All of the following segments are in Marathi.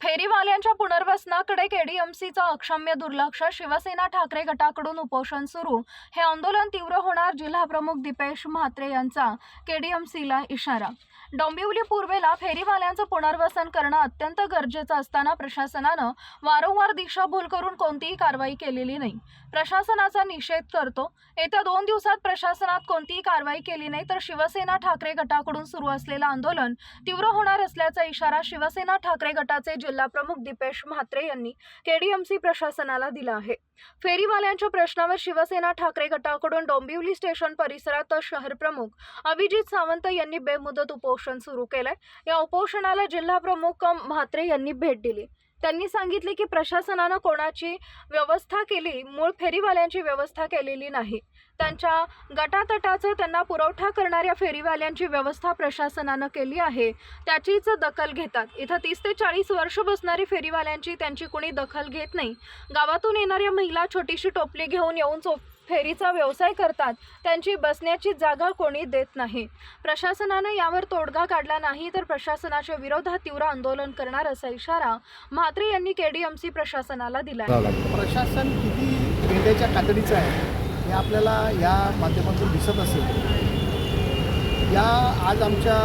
फेरीवाल्यांच्या पुनर्वसनाकडे केडीएमसीचा अक्षम्य दुर्लक्ष शिवसेना ठाकरे गटाकडून उपोषण सुरू. हे आंदोलन तीव्र होणार जिल्हाप्रमुख दीपेश म्हात्रे यांचा केडीएमसीला इशारा. डोंबिवली पूर्वेला फेरीवाल्यांचं पुनर्वसन करणं अत्यंत गरजेचं असताना प्रशासनानं वारंवार दिशाभूल करून कोणतीही कारवाई केलेली नाही. प्रशासनाचा निषेध करतो. येत्या दोन दिवसात प्रशासनात कोणतीही कारवाई केली नाही तर शिवसेना ठाकरे गटाकडून सुरू असलेलं आंदोलन तीव्र होणार असल्याचा इशारा शिवसेना ठाकरे गटाचे जिल्हाप्रमुख दीपेश म्हात्रे यांनी केडीएमसी प्रशासनाला दिला आहे. फेरीवाल्यांच्या प्रश्नावर शिवसेना ठाकरे गटाकडून डोंबिवली स्टेशन परिसरात शहर प्रमुख अभिजित सावंत यांनी बेमुदत उपोषण सुरू केलंय. या उपोषणाला जिल्हाप्रमुख म्हात्रे यांनी भेट दिली. त्यांनी सांगितले की प्रशासनानं कोणाची व्यवस्था केली मूळ फेरीवाल्यांची व्यवस्था केलेली नाही. त्यांच्या गटातटाचं त्यांना पुरवठा करणाऱ्या फेरीवाल्यांची व्यवस्था प्रशासनानं केली आहे. त्याचीच दखल घेतात. इथं तीस ते चाळीस वर्ष बसणारी फेरीवाल्यांची त्यांची कोणी दखल घेत नाही. गावातून येणाऱ्या महिला छोटीशी टोपली घेऊन येऊन चोप फेरीचा व्यवसाय करतात. त्यांची बसण्याची जागा कोणी देत नाही. प्रशासनानं यावर तोडगा काढला नाही तर प्रशासनाच्या विरोधात तीव्र आंदोलन करणार असा इशारा म्हात्रे यांनी केडीएमसी प्रशासनाला दिला आहे प्रशासन किती पेंड्याच्या कातडीचं आहे हे आपल्याला या माध्यमातून दिसत असेल. या आज आमच्या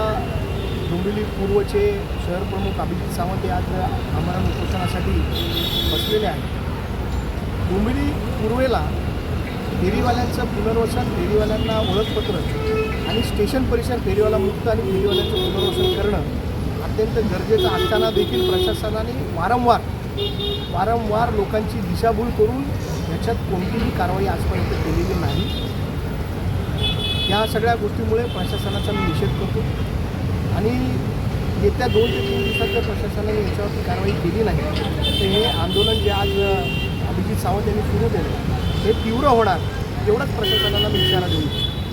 डोंबिवली पूर्वचे शहर प्रमुख अभिजित सावंत आज आम्हाला उपोषणासाठी बसलेले आहेत. डोंबिवली पूर्वेला फेरीवाल्यांचं पुनर्वसन फेरीवाल्यांना ओळखपत्र आणि स्टेशन परिसर फेरीवाला मुक्त आणि फेरीवाल्यांचं पुनर्वसन करणं अत्यंत गरजेचं असताना देखील प्रशासनाने वारंवार वारंवार लोकांची दिशाभूल करून याच्यात कोणतीही कारवाई आजपर्यंत केलेली नाही. या सगळ्या गोष्टीमुळे प्रशासनाचा मी निषेध करतो. आणि येत्या दोन ते तीन दिवसात जर प्रशासनाने याच्यावरती कारवाई केली नाही तर हे आंदोलन जे आज अभिजित सावंत यांनी सुरू केलं हे तीव्र होणार एवढंच प्रशासनाला मी इशारा देऊ.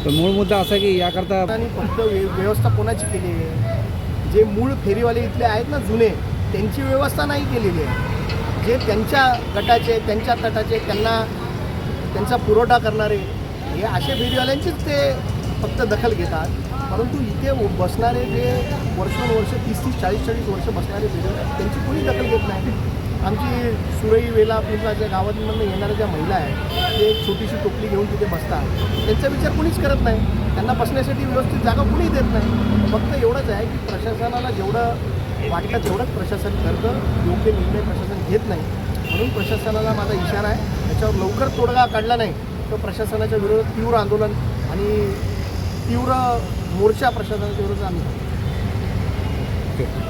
तर मूळ मुद्दा असा की याकरता आणि फक्त व्य- व्यवस्था कोणाची केली आहे? जे मूळ फेरीवाले इथले आहेत ना जुने त्यांची व्यवस्था नाही केलेली आहे. जे त्यांच्या गटाचे त्यांच्या तटाचे त्यांना त्यांचा पुरवठा करणारे हे असे फेरीवाल्यांचीच ते फक्त दखल घेतात. परंतु इथे उ- बसणारे जे वर्षोनवर्ष तीस तीस चाळीस चाळीस वर्ष बसणारे फेरीवाले आहेत, त्यांची कोणी दखल घेत नाही? आमची सुरई वेला पिंपळाच्या गावांमधून येणाऱ्या ज्या महिला आहेत ते एक छोटीशी टोपली घेऊन तिथे बसतात. त्यांचा विचार कुणीच करत नाही. त्यांना बसण्यासाठी व्यवस्थित जागा कुणी देत नाही. फक्त एवढंच आहे की प्रशासनाला जेवढं वाटतं तेवढंच प्रशासन करतं. योग्य निर्णय प्रशासन घेत नाही. म्हणून प्रशासनाला माझा इशारा आहे त्याच्यावर लवकर तोडगा काढला नाही तर प्रशासनाच्या विरोधात तीव्र आंदोलन आणि तीव्र मोर्चा प्रशासनाच्या विरोधात आम्ही करू.